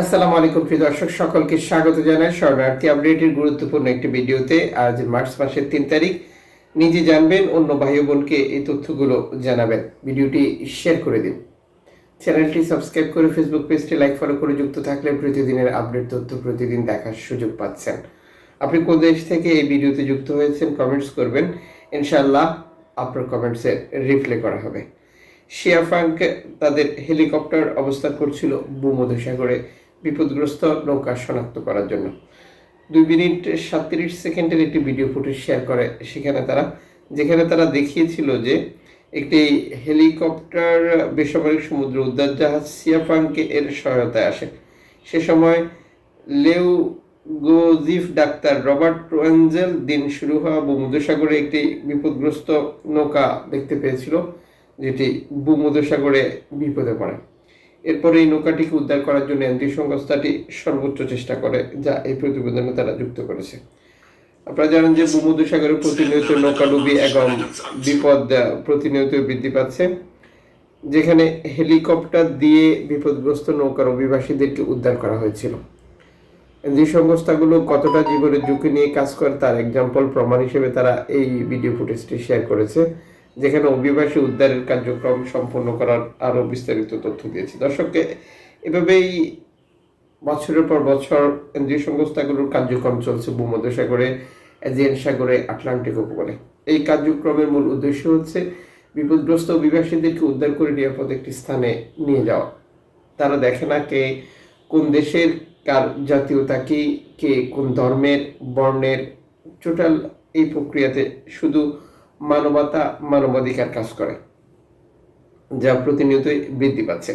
আসসালামু আলাইকুম, প্রিয় দর্শক, সকলকে স্বাগত জানাই। শরণার্থী আপডেটের গুরুত্বপূর্ণ একটি ভিডিওতে আজ মার্চ মাসের তিন তারিখ। নিজে জানবেন, অন্য ভাই বোনকে এই তথ্যগুলো জানাবেন। ভিডিওটি শেয়ার করে দিন। চ্যানেলটি সাবস্ক্রাইব করে ফেসবুক পেজটি লাইক, ফলো করে যুক্ত থাকলে প্রতিদিনের আপডেট তথ্য প্রতিদিন দেখার সুযোগ পাচ্ছেন। আপনি কোন দেশ থেকে এই ভিডিওতে যুক্ত হয়েছেন কমেন্টস করবেন। ইনশাআল্লাহ আপনার কমেন্টসে রিপ্লাই করা হবে। শিয়া ফ্রাঙ্ক তাদের হেলিকপ্টার অবস্থান করছিল ভূমধ্যসাগরে। বিপদগ্রস্ত নৌকা শনাক্ত করার জন্য। দুই মিনিট সাতত্রিশ সেকেন্ডের একটি ভিডিও ফুটেজ শেয়ার করে সেখানে তারা, যেখানে তারা দেখিয়েছিল যে একটি হেলিকপ্টার বেসামরিক সমুদ্র উদ্ধার জাহাজ সিয়াফাংকে এর সহায়তায় আসে। সে সময় লেউ গোজিফ ডাক্তার রবার্ট ওয়েঞ্জেল দিন শুরু হওয়া ভূমধ্যসাগরে একটি বিপদগ্রস্ত নৌকা দেখতে পেয়েছিল, যেটি ভূমধ্যসাগরে বিপদে পড়ে। এরপরে এই নৌকাটিকে উদ্ধার করার জন্য এনটি সংস্থাটি সর্বোচ্চ চেষ্টা করে, যা এই প্রতিবেদনে তারা যুক্ত করেছে। আপনারা জানেন যে ভূমধ্যসাগরে প্রতিনিয়ত নৌকাডুবি এবং বিপদ প্রতিনিয়ত বৃদ্ধি পাচ্ছে। যেখানে হেলিকপ্টার দিয়ে বিপদগ্রস্ত নৌকার অভিবাসীদেরকে উদ্ধার করা হয়েছিল। যে সংস্থাগুলো কতটা জীবনের ঝুঁকি নিয়ে কাজ করে তার এক্সাম্পল প্রমাণ হিসেবে তারা এই ভিডিও ফুটেজটি শেয়ার করেছে। যেখানে অভিবাসী উদ্ধারের কার্যক্রম সম্পন্ন করার আরও বিস্তারিত তথ্য দিয়েছে। দর্শককে, এভাবেই বছরের পর বছর এনজিও সংস্থাগুলোর কার্যক্রম চলছে ভূমধ্যসাগরে, এজিয়ান সাগরে, আটলান্টিক উপকূলে। এই কার্যক্রমের মূল উদ্দেশ্য হচ্ছে বিপদগ্রস্ত অভিবাসীদেরকে উদ্ধার করে নিরাপদ একটি স্থানে নিয়ে যাওয়া। তারা দেখে না কে কোন দেশের কার জাতীয়তা, কি, কে কোন ধর্মের, বর্ণের, টোটাল এই প্রক্রিয়াতে শুধু মানবতা মানবাধিকার কাজ করে, যা প্রতিনিয়তই বৃদ্ধি পাচ্ছে।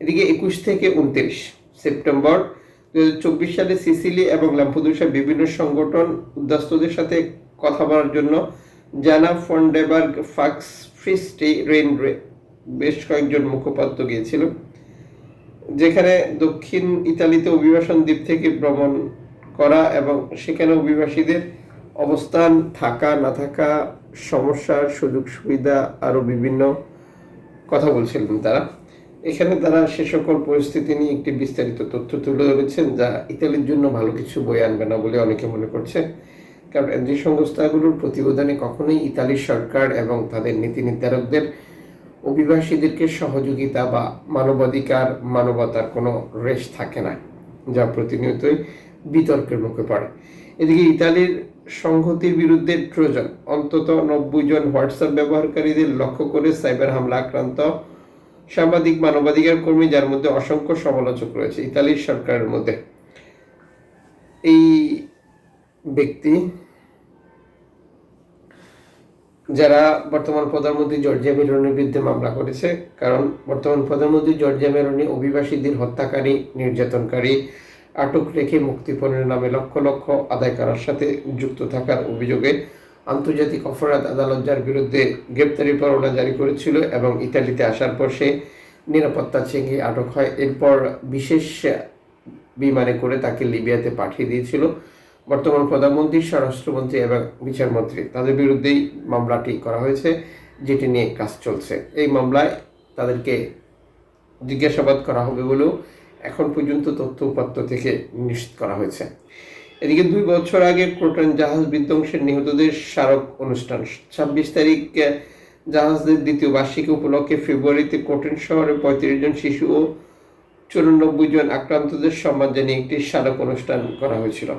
এদিকে একুশ থেকে উনত্রিশ সেপ্টেম্বর দু সালে সিসিলি এবং ল্যাম্পুদুসা বিভিন্ন সংগঠন উদ্বাস্তুদের সাথে কথা বলার জন্য জানা ফন্ডেবার্গ ফাক্স ফ্রিস্টি রেনরে বেশ কয়েকজন মুখপাত্র গিয়েছিল, যেখানে দক্ষিণ ইতালিতে অভিবাসন দ্বীপ থেকে ভ্রমণ করা এবং সেখানে অভিবাসীদের অবস্থান থাকা, না থাকা সমস্যার সুযোগ সুবিধা আরও বিভিন্ন কথা বলছিলেন তারা। এখানে তারা সে সকল পরিস্থিতি নিয়ে একটি বিস্তারিত তথ্য তুলে ধরেছেন, যা ইতালির জন্য ভালো কিছু বই আনবে না বলে অনেকে মনে করছে। কারণ যে সংস্থাগুলোর প্রতিবেদনে কখনোই ইতালির সরকার এবং তাদের নীতি নির্ধারকদের, অভিবাসীদেরকে সহযোগিতা বা মানবাধিকার, মানবতার কোনো রেশ থাকে না, যা প্রতিনিয়তই বিতর্কের মুখে পড়ে। এদিকে ইতালির সংহতির বিরুদ্ধে ট্রোজান। অন্তত নব্বই জন হোয়াটসঅ্যাপ ব্যবহারকারীদের লক্ষ্য করে সাইবার হামলা আক্রান্ত সাংবাদিক, মানবাধিকার কর্মী, যার মধ্যে অসংখ্য সমালোচক রয়েছে ইতালির সরকারের মধ্যে। এই ব্যক্তি যারা বর্তমান প্রধানমন্ত্রী জর্জিয়া মেলোনির বিরুদ্ধে মামলা করেছে, কারণ বর্তমান প্রধানমন্ত্রী জর্জিয়া মেলোনি অভিবাসীদের হত্যাকারী, নির্যাতনকারী আটক রেখে মুক্তিপণের নামে লক্ষ লক্ষ আদায় করার সাথে যুক্ত থাকার অভিযোগে আন্তর্জাতিক অপরাধ আদালত যার বিরুদ্ধে গ্রেপ্তারি পরোয়ানা জারি করেছিল এবং ইতালিতে আসার পর সে নিরাপত্তা চেঙ্গে আটক হয়, এরপর বিশেষ বিমানে করে তাকে লিবিয়াতে পাঠিয়ে দিয়েছিল। বর্তমান প্রধানমন্ত্রী, স্বরাষ্ট্রমন্ত্রী এবং বিচারমন্ত্রী, তাদের বিরুদ্ধেই মামলাটি করা হয়েছে, যেটি নিয়ে কাজ চলছে। এই মামলায় তাদেরকে জিজ্ঞাসাবাদ করা হবে বলেও এখন পর্যন্ত তথ্য উপাত্ত থেকে নিশ্চিত করা হয়েছে। এদিকে দুই বছর আগে ক্রোটন জাহাজ বিধ্বংসের নিহতদের স্মারক অনুষ্ঠান। ছাব্বিশ তারিখ জাহাজদের দ্বিতীয় বার্ষিকী উপলক্ষে ফেব্রুয়ারিতে কোটেন শহরে পঁয়ত্রিশ জন শিশু ও চুরানব্বই জন আক্রান্তদের সম্মান জানিয়ে একটি স্মারক অনুষ্ঠান করা হয়েছিল।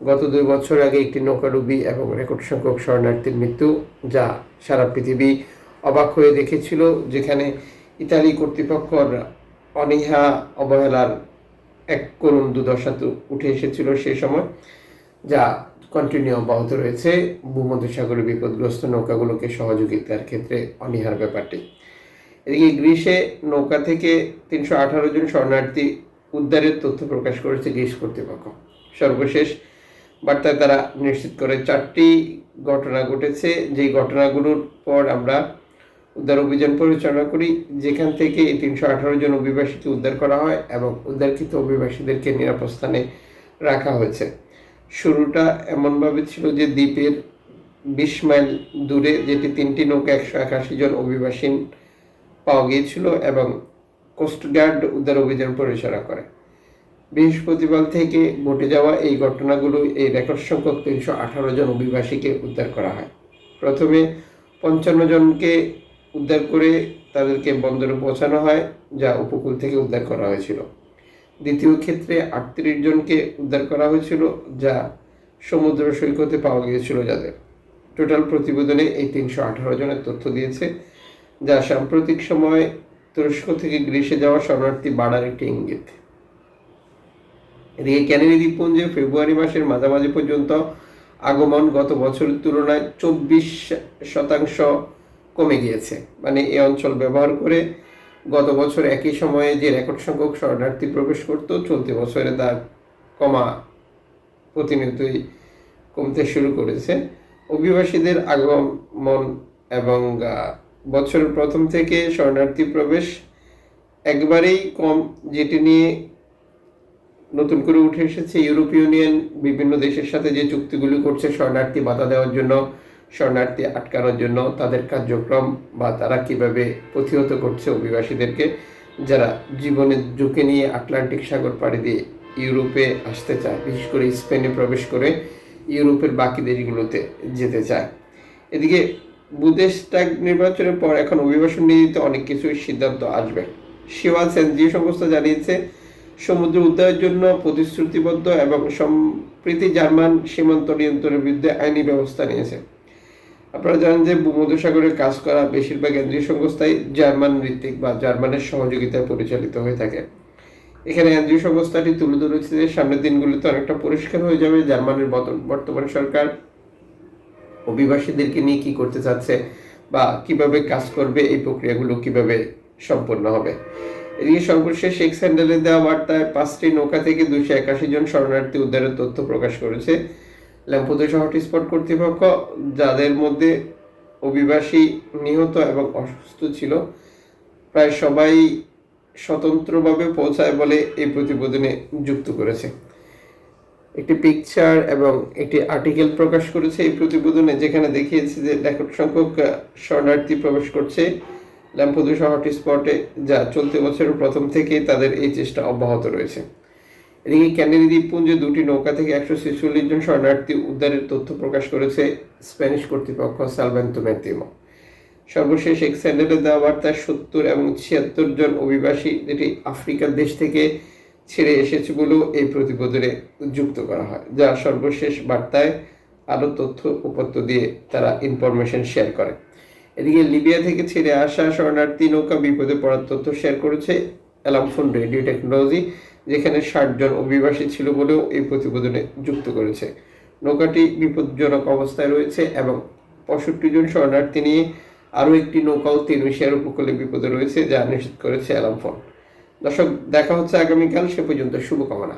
গত দুই বছর আগে একটি নৌকাডুবি এবং রেকর্ড সংখ্যক শরণার্থীর মৃত্যু, যা সারা পৃথিবী অবাক হয়ে দেখেছিল, যেখানে ইতালি কর্তৃপক্ষর অনীহা অবহেলার এক করুণ দুর্দশা উঠে এসেছিল সে সময়, যা কন্টিনিউ অব্যাহত রয়েছে। ভূমধ্যসাগরে বিপদগ্রস্ত নৌকাগুলোকে সহযোগিতার ক্ষেত্রে অনীহার ব্যাপারটি। এদিকে গ্রিসে নৌকা থেকে তিনশো আঠারো জন শরণার্থী উদ্ধারের তথ্য প্রকাশ করেছে গ্রিস কর্তৃপক্ষ। সর্বশেষ বার্তায় তারা নিশ্চিত করে, চারটি ঘটনা ঘটেছে। যেই ঘটনাগুলোর পর আমরা উদ্ধার অভিযান পরিচালনা করি। যেখান থেকে তিনশো আঠারো জন অভিবাসীকে উদ্ধার করা হয় এবং উদ্ধারকৃত অভিবাসীদেরকে নিরাপদ স্থানে রাখা হয়েছে। শুরুটা এমনভাবে ছিল যে দ্বীপের বিশ মাইল দূরে যেটি তিনটি নৌকা একশো একাশি জন অভিবাসী পাওয়া গিয়েছিল এবং কোস্টগার্ড উদ্ধার অভিযান পরিচালনা করে। বৃহস্পতিবার থেকে ঘটে যাওয়া এই ঘটনাগুলো এই রেকর্ড সংখ্যক তিনশো আঠারো জন অভিবাসীকে উদ্ধার করা হয়। প্রথমে পঞ্চান্ন জনকে উদ্ধার করে তাদেরকে বন্দরে পৌঁছানো হয়, যা উপকূল থেকে উদ্ধার করা হয়েছিল। দ্বিতীয় ক্ষেত্রে আটত্রিশ জনকে উদ্ধার করা হয়েছিল, যা সমুদ্র সৈকতে পাওয়া গিয়েছিল যাদের। টোটাল প্রতিবেদনে এই তিনশো আঠারো জনের তথ্য দিয়েছে, যা সাম্প্রতিক সময়ে তুরস্ক থেকে গ্রীসে যাওয়া শরণার্থী বাড়ার একটি ইঙ্গিত। এদিকে ক্যানেরি দ্বীপপুঞ্জে ফেব্রুয়ারি মাসের মাঝামাঝি পর্যন্ত আগমন গত বছরের তুলনায় চব্বিশ শতাংশ কমে গিয়েছে। মানে এই অঞ্চল ব্যবহার করে গত বছর একই সময়ে যে রেকর্ড সংখ্যক শরণার্থী প্রবেশ করত, চলতি বছরে তা কমা প্রতিনিয়তই কমতে শুরু করেছে। অভিবাসীদের আগমন এবং বছরের প্রথম থেকে শরণার্থী প্রবেশ একবারেই কম, যেটি নিয়ে নতুন করে উঠে এসেছে। ইউরোপীয় ইউনিয়ন বিভিন্ন দেশের সাথে যে চুক্তিগুলি করছে শরণার্থী বাধা দেওয়ার জন্য শরণার্থী আটকানোর জন্য তাদের কার্যক্রম বা তারা কীভাবে প্রতিহত করছে অভিবাসীদেরকে, যারা জীবনের ঝুঁকি নিয়ে আটলান্টিক সাগর পাড়ি দিয়ে ইউরোপে আসতে চায়, বিশেষ করে স্পেনে প্রবেশ করে ইউরোপের বাকি দেশগুলোতে যেতে চায়। এদিকে বুদেশটাগ নির্বাচনের পর এখন অভিবাসন নীতিতে অনেক কিছুই সিদ্ধান্ত আসবে। শিওয়াল এনজিও সংস্থা জানিয়েছে, সমুদ্র উদ্ধারের জন্য প্রতিশ্রুতিবদ্ধ এবং সম্প্রীতি জার্মান সীমান্ত নিয়ন্ত্রণের বিরুদ্ধে আইনি ব্যবস্থা নিয়েছে। আপনারা জানেন যে ভূমধ্যসাগরে কাজ করা বেশিরভাগ এনজিও সংস্থাই জার্মান ভিত্তিক বা জার্মানের সহযোগিতায় পরিচালিত হয়ে থাকে। এখানে এনজিও সংস্থাটি তুলে ধরেছে যে সামনের দিনগুলিতে অনেকটা পরিষ্কার হয়ে যাবে জার্মানির বর্তমান সরকার। অভিবাসীদেরকে নিয়ে কি করতে চাচ্ছে বা কীভাবে কাজ করবে, এই প্রক্রিয়াগুলো কীভাবে সম্পন্ন হবে? এদিকে সর্বশেষ এক স্যান্ডেলে দেওয়া বার্তায় পাঁচটি নৌকা থেকে দুইশো একাশি জন শরণার্থী উদ্ধারের তথ্য প্রকাশ করেছে। ল্যাম্পোদোসা স্পট কর্তৃপক্ষ, যাদের মধ্যে অভিবাসী নিহত এবং অসুস্থ ছিল, প্রায় সবাই স্বতন্ত্রভাবে পৌঁছায় বলে এই প্রতিবেদনে যুক্ত করেছে। একটি পিকচার এবং একটি আর্টিকেল প্রকাশ করেছে এই প্রতিবেদনে, যেখানে দেখিয়েছে যে রেকর্ড সংখ্যক শরণার্থী প্রবেশ করছে ল্যাম্পোদুসা হটস্পটে, যা চলতি বছরের প্রথম থেকেই তাদের এই চেষ্টা অব্যাহত রয়েছে। এদিকে ক্যানেরি দ্বীপপুঞ্জে দুটি নৌকা থেকে একশো ছেচল্লিশ জন শরণার্থী উদ্ধারের তথ্য প্রকাশ করেছে স্প্যানিশ কর্তৃপক্ষ সালভেন্তো ম্যাতিমো সর্বশেষ এক স্যান্ডেলে দেওয়া বার্তায় সত্তর এবং ছিয়াত্তর জন অভিবাসী যেটি আফ্রিকার দেশ থেকে ছেড়ে এসেছে বলেও এই প্রতিবেদনে যুক্ত করা হয়, যা সর্বশেষ বার্তায় আরও তথ্য উপত্য দিয়ে তারা ইনফরমেশন শেয়ার করে। এদিকে লিবিয়া থেকে ছেড়ে আসা শরণার্থী নৌকা বিপদে পড়ার তথ্য শেয়ার করেছে অ্যালামফোন রেডিও টেকনোলজি। যেখানে ষাট জন অভিবাসী ছিল বলেও এই প্রতিবেদনে যুক্ত করেছে। নৌকাটি বিপজ্জনক অবস্থায় রয়েছে এবং পঁয়ষট্টি জন শরণার্থী নিয়ে আরও একটি নৌকাও তিনুশিয়ার উপকূলে বিপদে রয়েছে, যা নিশ্চিত করেছে অ্যালামফোন দর্শক, দেখা হচ্ছে আগামীকাল, সে পর্যন্ত শুভকামনা।